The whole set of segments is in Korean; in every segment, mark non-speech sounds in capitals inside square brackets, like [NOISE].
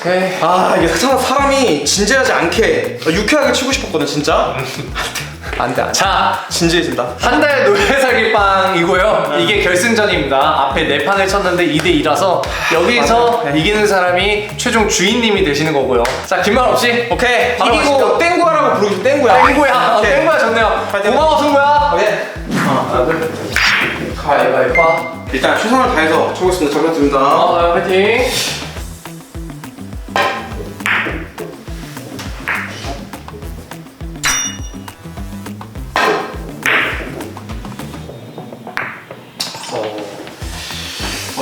오케이. 아 이게 사- 사람이 진지하지 않게 유쾌하게 치고 싶었거든 진짜 안돼 안돼 자, 진지해진다 한 달 노래살기 빵이고요. 이게 결승전입니다. 앞에 네 판을 쳤는데 2대 2라서 여기서 맞아. 네. 이기는 사람이 최종 주인님이 되시는 거고요. 자, 긴말 없이 오케이 바로 이기고 가시죠. 땡구하라고 부르기 땡구야 땡구야. 어, 오케이. 땡구야 좋네요. 파이팅. 고마워 승구야. 오케이 하나, 둘, 가위바위보. 일단 최선을 다해서 쳐보겠습니다 잘 부탁드립니다 어, 파이팅.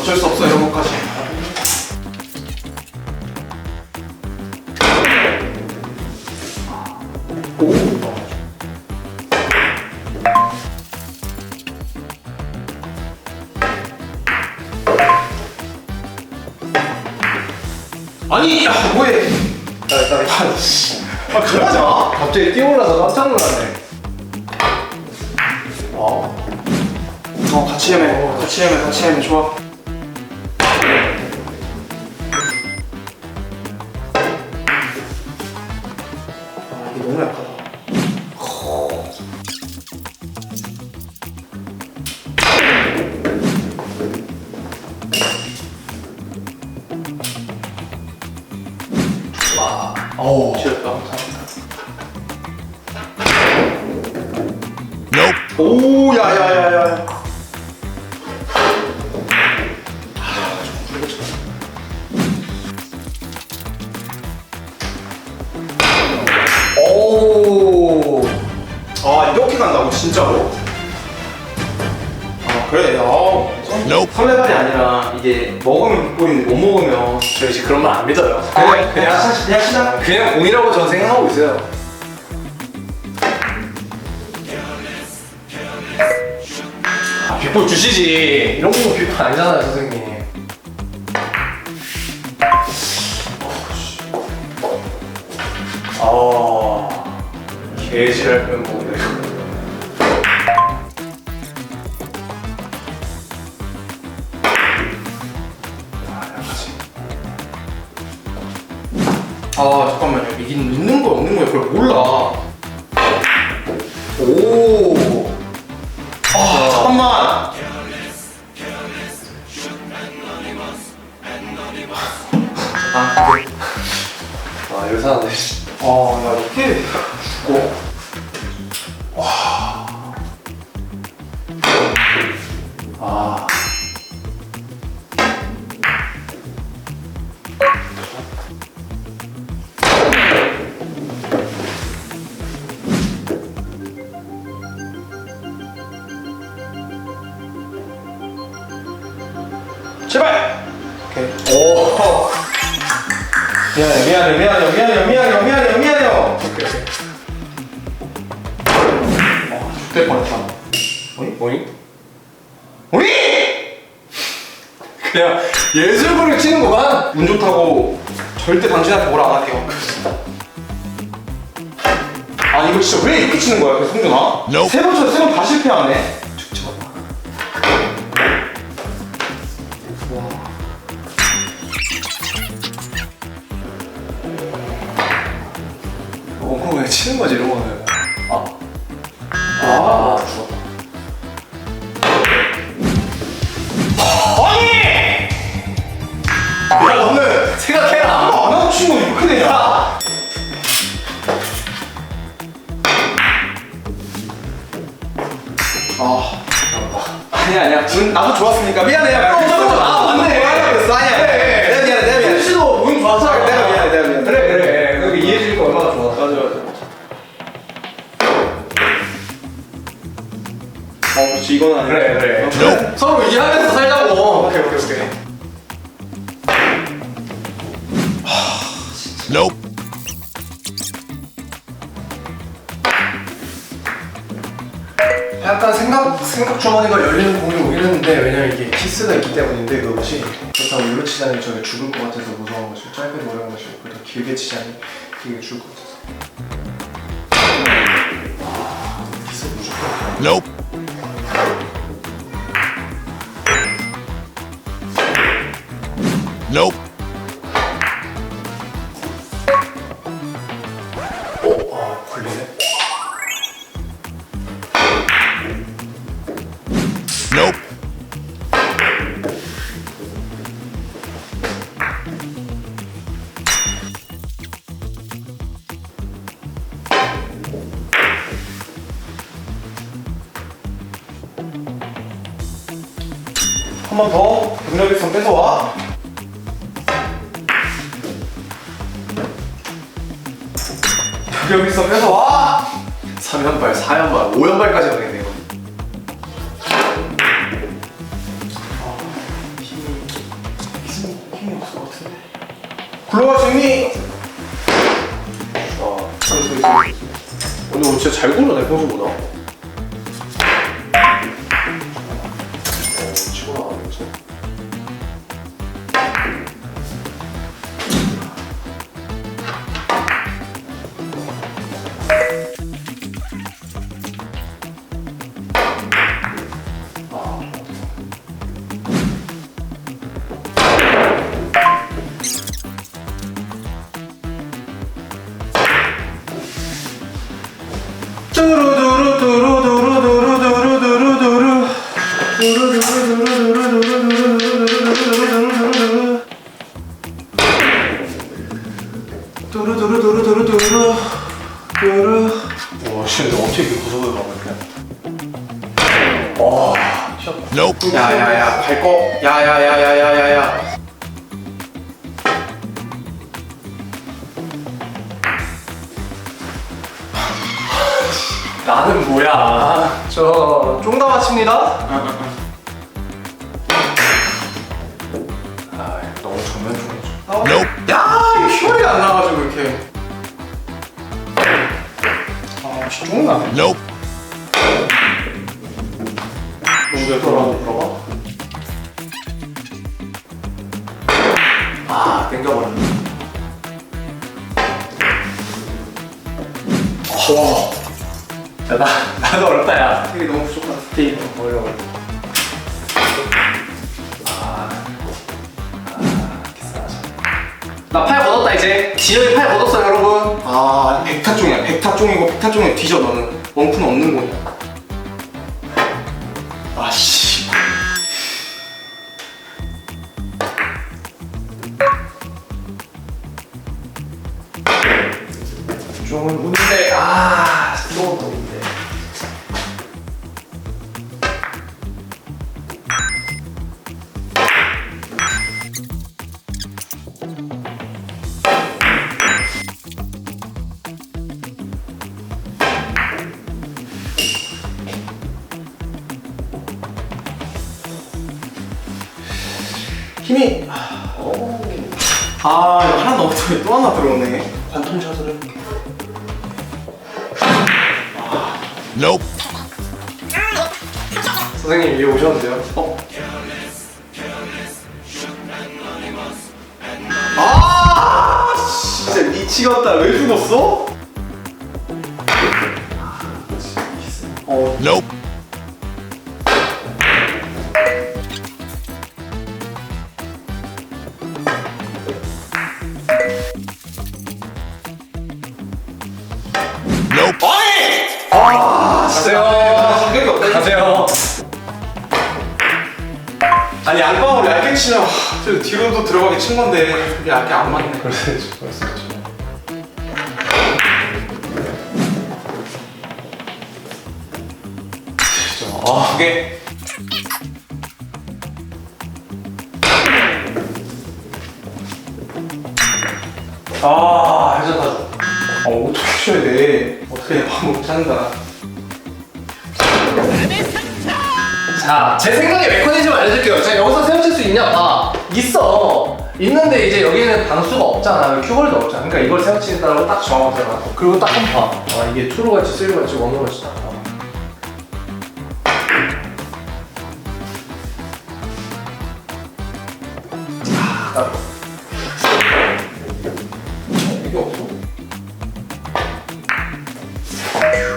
어쩔 수 없어 이런 것까지. 아니 야 뭐해? 아씨. 아 그러자 갑자기 뛰어올라서 깜짝 놀랐네. 어. 같이 헤매 같이 헤매 같이 헤매 좋아 아 오 야 야 야야 오. 아 이렇게 간다고 진짜로? 아 그래 아 설레발이 아니라 이게 먹으면 꼴인데 못 먹으면 저 이제 그런 말 안 믿어요. 그냥 그냥 시- 그냥 시작 그냥 공이라고 저는 생각하고 있어요. 아, 빅볼 주시지. 이런 거 빅볼 아니잖아요, 선생님. 아, 개지랄 pen 먹 아 그래 아, 여사네. 아 야 이렇게 제발 오케이 오. 미안해 미안해 미안해 미안해 미안해 미안해 미안해요 오케이, 오케이. 아 죽될 뻔했다 오잉? 오잉? 우리 그냥 예술부를 치는 거만? 운 좋다고 절대 당신한테 뭐라 안 할게요 아 이거 진짜 왜 이렇게 치는 거야 그 성준아? 세번 쳐서 세번 다 실패하네 치는 거지, 이런 거는? 이건 아니야 그래, 그래. 어, 그래. 서로 이해하면서 살자고. 오케이, 오케이, 오케이. Nope. 약간 생각 생각 주머니가 열리는 공이 오긴 했는데 왜냐면 이게 키스가 있기 때문인데 그것이 그렇다고 일로 치자니 저게 죽을 것 같아서 무서운 것이고 짧게 노려는 것이고 그렇다고 길게 치자니 이게 죽을 것 같아서 아, 키스 무조건 Nope. Nope. Nope. 한 번 더, 능력에서 뺏어와. 있으면 뺏어와 3연발, 4연발, 5연발까지 가겠네 이거. 힘이 힘이 없을 것 같은데 굴러갈 수 있니? 아, 있어, 있어, 있어. 오늘 진짜 잘 굴러내 평소보다. 야야야야야야야 나는 뭐야? 저 쫑다 마칩니다. 아, 너무 정면 쪽이죠. 야 이거 휘어리가 안 나가지고 이렇게 아 진짜 쫑나네 너무 잘 돌아가 땡겨버렸네. 와 야, 나, 나도 어렵다, 야. 이게 너무 부족하다 스테이 어려워. 아, 아, 키스하자. 나팔 걷었다 이제 지영이 팔 걷었어 여러분 아 백타 종이야 백타 종이고 백타종에 뒤져 너는 원푼 없는 거야 이거 하나 넘었더니 [LAUGHS] 또 하나 들어오네 관통샷을 해볼게. 선생님, 위에 오셨는데요? 어? 아 진짜 미치겠다 왜 죽었어? 어 양방울 얇게 치면 와, 저 뒤로도 들어가게 친 건데 이게 얇게 안 맞네. 있죠, 그럴 수 있죠. 아 그게 아 해줬다 어 어떻게 쳐야 돼? 어떻게 방법 찾는다 자, 제 생각에 메커니즘 알려줄게요. 자, 여기서 세워칠 수 있냐? 봐. 있어. 있는데 이제 여기는 방수가 없잖아. 큐볼도 없잖아. 그러니까 이걸 세워치겠다고 딱 들어가. 그리고 딱한번 봐. 아, 이게 투로 같이 쓰리로 같이 원으로 같이. 아, 딱. 이게 없어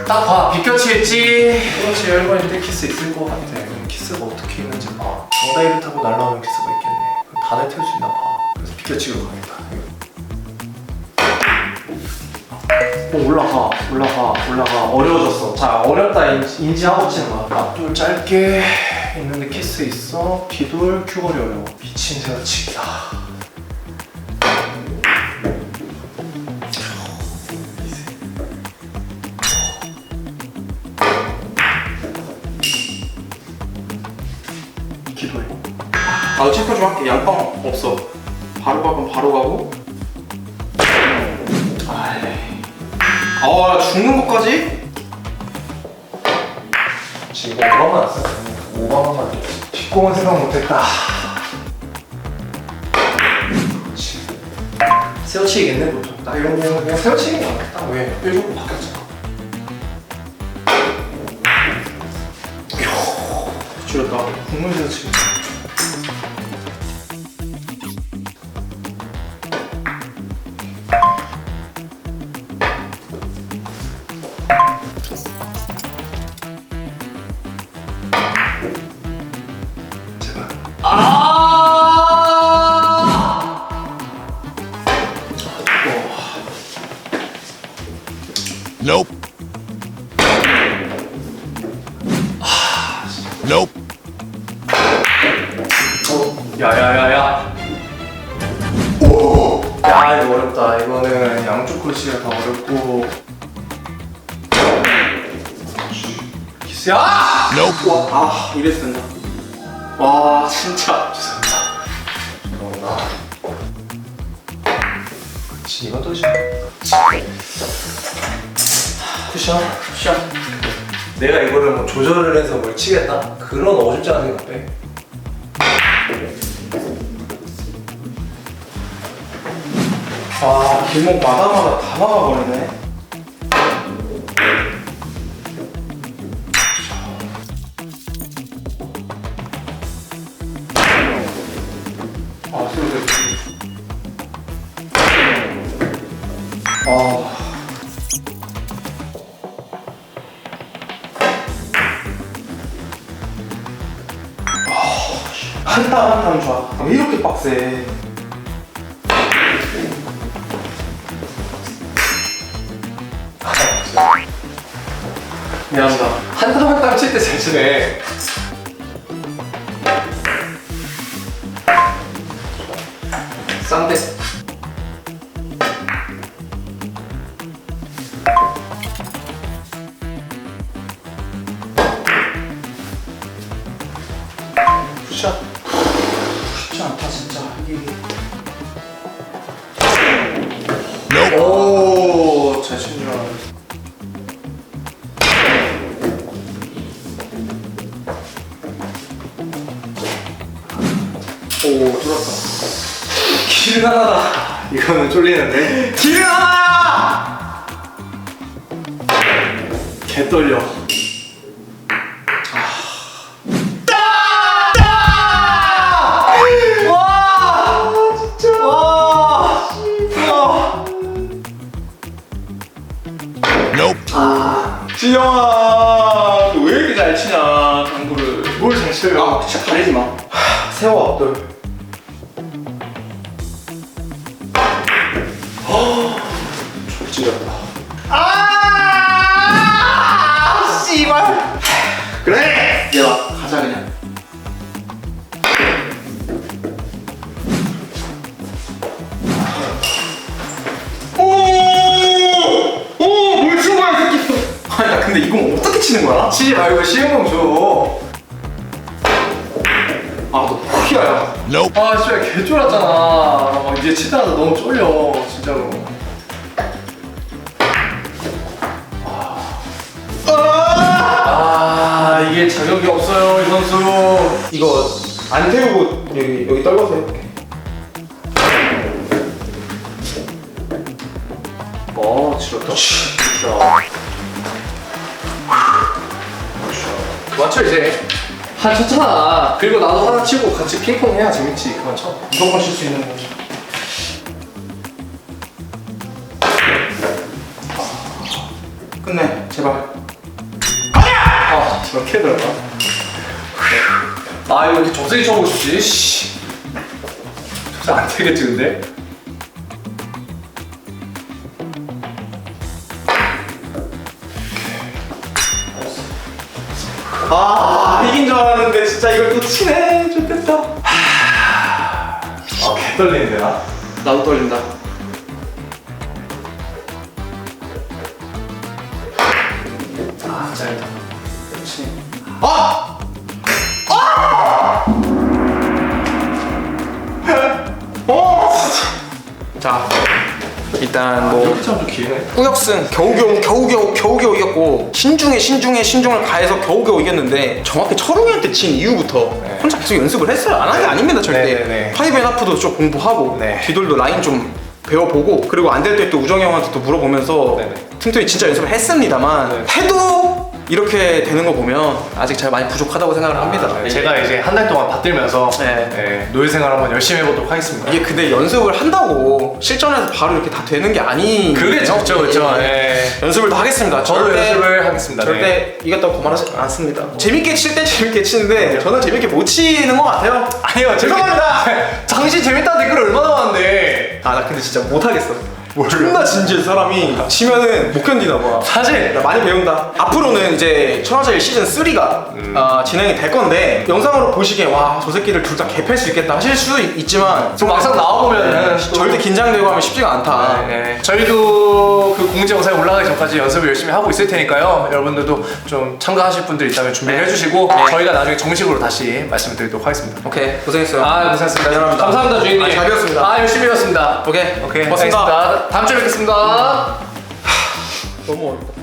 딱 봐. 비껴치겠지. 그렇지. 1번일 때 키스 있을 것 같아. 키스가 어떻게 있는지 봐. 정다이를 타고 날라오는 키스가 있겠네. 단에 태울 수 있나 봐. 그래서 비껴치기로 가겠다. 어, 올라가, 올라가, 올라가. 어려워졌어. 자, 어렵다 인지, 인지하고 치는 거야. 앞돌 짧게 있는데 키스 있어. 뒤돌 큐거리 어려워. 미친 세워치기다. 나도 체크 좀 할게. 양빵 없어. 바로 가면 바로 가고. 아이. 아 죽는 것까지? 지금 5만 원 왔어 5만 원만 뒷공은 생각 못했다 그렇지. 세워치기겠네 보통 딱 이런 거는 그냥 세워치기인 거 같다 왜? 1조금 바뀌었잖아 줄였다. 국물 세워치기 아 이래도 된다. 와 진짜. 죄송합니다. 죄송합니다. 그렇지 이건 또 쿠션. 샷. 내가 이거를 뭐 조절을 해서 뭘 치겠다? 그런 어줍지 않은 생각 빼. 아 길목 마다마다 다 막아버리네. 아 아. 한땀 한땀 좋아. 왜 이렇게 빡세? 미안하다. 한땀 한땀 칠 때 잘 치네. 떨려. 치지 말고 쉬운 공 줘. 아, 너 포기야. Nope. 아, 진짜 개 쫄았잖아. 막 이제 치다가 너무 쫄려, 진짜로. 아, 이게 자격이 없어요, 이 선수. 이거 안 태우고 여기, 여기 떨궈서 해볼게. 어, 치렀다. 맞춰 이제. 한 쳤잖아. 그리고 나도 하나 치고 같이 핑퐁 해야 재밌지. 그만 쳐. 무조건 칠수 있는 거. 끝내, 제발. 아, 저렇게 들어가. 아, 이거 이렇게 접세게 쳐보고 싶지. 씨. 접세 안 되겠지, 근데? 아 이긴 줄 알았는데 진짜 이걸 또 치네. 좋겠다. 아 개떨리는데 나 나도 떨린다. 아 짧다 그렇지 아! 아! 어! 자. 일단 뭐. 꾸역승 겨우겨우 겨우겨우 겨우겨우 이겼고 신중에 신중에 신중을 가해서 겨우겨우 이겼는데 정확히 철웅이한테 친 이후부터 혼자 계속 연습을 했어요 안 한 게 아닙니다 절대 네, 네, 네. 파이브 앤 하프도 좀 공부하고 네. 뒤돌도 라인 좀 배워보고 그리고 안 될 때 또 우정이 형한테 또 물어보면서 네, 네. 틈틈이 진짜 연습을 했습니다만 네. 해도 이렇게 되는 거 보면 아직 제가 많이 부족하다고 생각을 합니다 네, 제가 이제 한 달 동안 받들면서 네. 네, 노예 생활 한번 열심히 해보도록 하겠습니다. 이게 근데 연습을 한다고 실전에서 바로 이렇게 다 되는 게 아니 그렇죠, 그렇죠, 그렇죠. 네. 연습을 다 하겠습니다. 저도 절대- 연습을 하겠습니다. 절대 네. 이겼다고 거만하지 않습니다. 재밌게 칠 때 재밌게 치는데 저는 재밌게 못 치는 것 같아요. 아니요, 죄송합니다. [LAUGHS] 당신 재밌다는 댓글 얼마나 많은데. 아 나 근데 진짜 못하겠어. 존나 진지해 사람이 치면은 못 견디나 봐. 사실 나 많이 배운다. 앞으로는 이제 천하제일 시즌 3가 음. 진행이 될 건데 영상으로 보시기에 와저 새끼들 둘 다 개팰 수 있겠다 하실 수도 있- 있지만 좀 막상 나와보면 절대 긴장되고 하면 쉽지가 않다. 네, 저희도 그 공지 영상이 올라가기 전까지 연습을 열심히 하고 있을 테니까요. 여러분들도 좀 참가하실 분들 있다면 준비를 네. 해주시고 네. 저희가 나중에 정식으로 다시 말씀을 드리도록 하겠습니다. 오케이 고생했어요. 아. 미안합니다. 감사합니다, 주인님. 아, 잘 배웠습니다. 아, 열심히 배웠습니다. 오케이 오케이, 고맙습니다. 알겠습니다. 다음 주에 뵙겠습니다. 너무 어렵다.